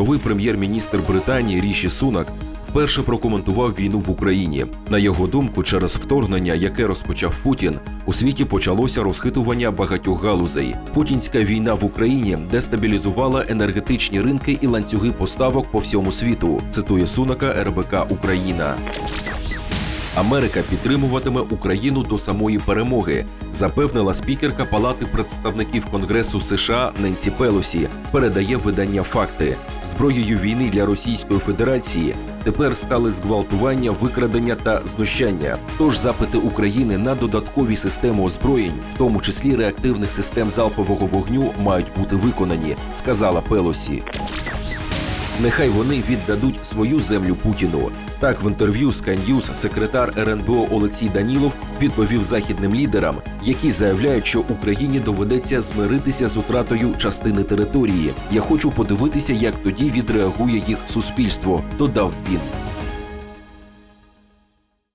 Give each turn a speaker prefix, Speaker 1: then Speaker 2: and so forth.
Speaker 1: новий прем'єр-міністр Британії Ріші Сунак вперше прокоментував війну в Україні. На його думку, через вторгнення, яке розпочав Путін, у світі почалося розхитування багатьох галузей. Путінська війна в Україні дестабілізувала енергетичні ринки і ланцюги поставок по всьому світу. Цитує Сунака РБК Україна. Америка підтримуватиме Україну до самої перемоги, запевнила спікерка Палати представників Конгресу США Ненсі Пелосі. Передає видання факти. Зброєю війни для Російської Федерації тепер стали зґвалтування, викрадення та знущання. Тож запити України на додаткові системи озброєнь, в тому числі реактивних систем залпового вогню, мають бути виконані, сказала Пелосі. Нехай вони віддадуть свою землю Путіну. Так в інтерв'ю News секретар РНБО Олексій Данілов відповів західним лідерам, які заявляють, що Україні доведеться змиритися з утратою частини території. Я хочу подивитися, як тоді відреагує їх суспільство. Додав він.